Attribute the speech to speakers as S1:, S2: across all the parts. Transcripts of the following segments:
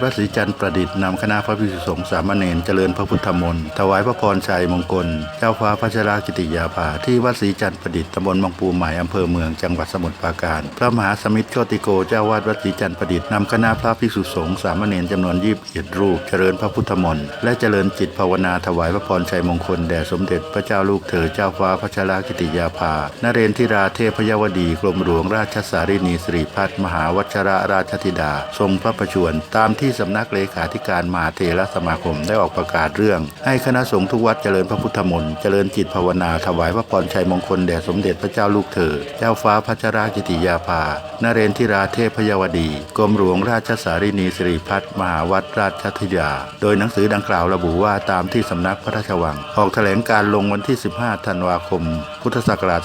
S1: พระศรีจันทร์ประดิษฐ์นำคณะพระภิกษุสงฆ์สามเณรเจริญพระพุทธมนต์ถวายพระพรชัยมงคล เจ้าฟ้าพระชรากิติยาภาที่วัดศรีจันทร์ประดิษฐ์ตำบลบางปูใหม่อำเภอเมืองจังหวัดสมุทรปราการ พระมหาสมิทธโชติโกเจ้าวาดวัดศรีจันทร์ประดิษฐ์นำคณะพระภิกษุสงฆ์สามเณรจำนวนยี่สิบเอ็ดรูปเจริญพระพุทธมนต์และเจริญจิตภาวนาถวายพระพรชัยมงคลแด่สมเด็จพระเจ้าลูกเธอเจ้าฟ้าพระชรากิติยาภานเรนทิราเทพยวดีกรมหลวงราชสารินีสิริพัฒนมหาวชระราชธิดา ทรงพระประชวรตามที่สำนักเลขาธิการมหาเถรสมาคมได้ออกประกาศเรื่อง ให้คณะสงฆ์ทุกวัดเจริญพระพุทธมนต์เจริญจิตภาวนาถวายพระพรชัยมงคลแด่สมเด็จพระเจ้าลูกเธอ เจ้าฟ้าพัชรากิติยาภา นเรนทิราเทพยวดี กรมหลวงราชสารินีสิริพัฒน์มหาวัดราชธิดาโดยหนังสือดังกล่าวระบุว่าตามที่สำนักพระราชวัง ออกแถลงการลงวันที่ 15 ธันวาคม พุทธศักราช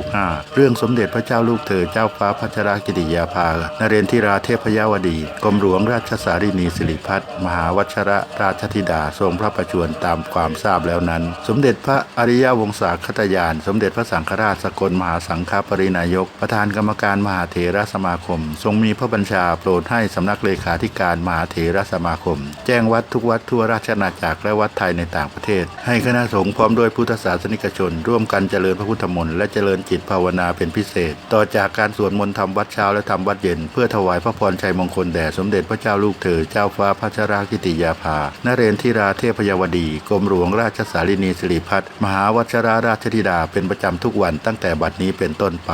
S1: 2565 เรื่องสมเด็จพระเจ้าลูกเธอเจ้าฟ้าพัชรากิติยาภานเรนทิราเทพยวดี กรมหลวงราชสารินีสิริพัฒน์มหาวัชระราชธิดาทรงพระประชวรตามความทราบแล้วนั้น สมเด็จพระอริยวงศาคตยาน สมเด็จพระสังฆราชสกลมหาสังฆปรินายก ประธานกรรมการมหาเถรสมาคม ทรงมีพระบัญชาโปรดให้สำนักเลขาธิการมหาเถรสมาคม แจ้งวัดทุกวัดทั่วราชอาณาจักรและวัดไทยในต่างประเทศ ให้คณะสงฆ์พร้อมด้วยพุทธศาสนิกชน ร่วมกันเจริญพระพุทธมนต์และเจริญจิตภาวนาเป็นพิเศษ ต่อจากการสวดมนต์ทำวัดเช้าและทำวัดเย็น เพื่อถวายพระพรชัยมงคลแด่สมเด็จพระเจ้าลูกเธอเจ้าฟ้าพัชรากิติยาภา นเรนทิราเทพยวดี กรมหลวงราชสารินีสิริพัฒน์มหาวัชราราชธิดาเป็นประจำทุกวันตั้งแต่บัดนี้เป็นต้นไป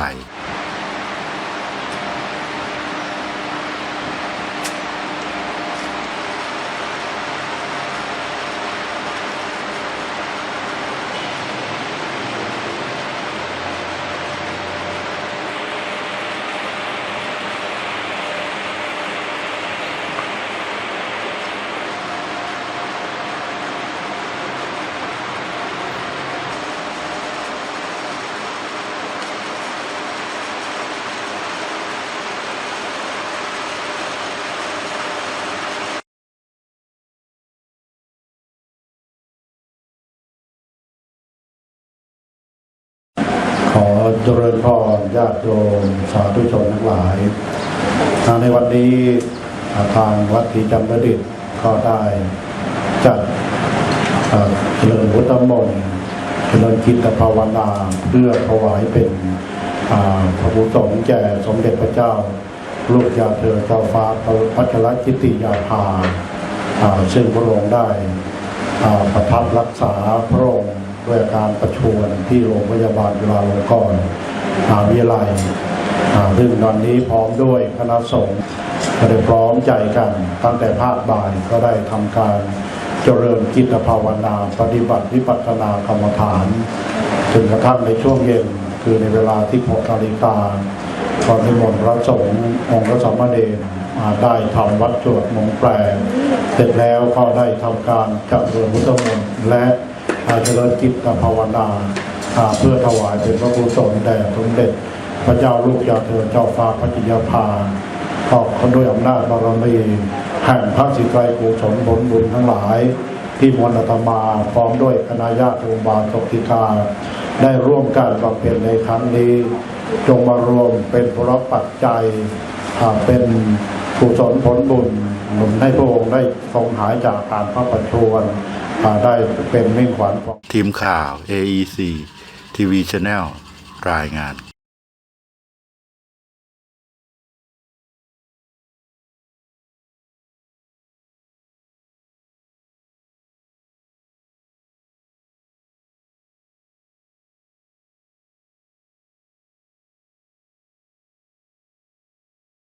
S2: ขอเจริญพรญาติโยมสาธุชนทั้งหลาย ในวันนี้ทางวัดศรีจำประดิษฐ์ก็ได้จัดเจริญพุทธมนต์เจริญจิตภาวนาเพื่อถวายเป็นพระพุทธสงแก่สมเด็จพระเจ้า ลูกยาเธอเจ้าฟ้าพัชรกิติยาภาซึ่งพระองค์ได้ประทับรักษาพระองค์ ด้วยอาการประชวรที่โรงพยาบาลจุฬาลงกรณ์มหาวิทยาลัยซึ่งตอนนี้พร้อมด้วยคณะสงฆ์ก็ได้พร้อมใจกันตั้งแต่ภาคบ่ายก็ได้ทำการเจริญกิจภาวนา ปฏิบัติวิปัสสนากรรมฐานจนกระทั่งในช่วงเย็นคือในเวลาที่6นาฬิกาก็นิมนพระสงฆ์องค์พระสมเณรมาได้ทำวัดสวดมนต์แปลเสร็จแล้วก็ได้ทำการจัดเริญพุทธมนต์และ เจริญจิตภาวนาอ่าเพื่อถวายเป็นพระกุศลแด่สมเด็จ พระเจ้าลูกยาเธอเจ้าฟ้าพระจิยาภาก็ด้วยอำนาจบารมีแห่งพระสิไกรกุศลผลบุญทั้งหลาย ที่มวลอาตมาพร้อมด้วยคณะญาติโยมบาลสกิกาได้ร่วมกันบำเพ็ญในครั้งนี้ จงมารวมเป็นพระปัจจัยเป็นกุศลผลบุญ หนุนให้พระองค์ได้ทรงหายจากการพระประชวรอ่าได้เป็นมิ่งขวัญ
S1: ทีมข่าว AEC TV Channel รายงาน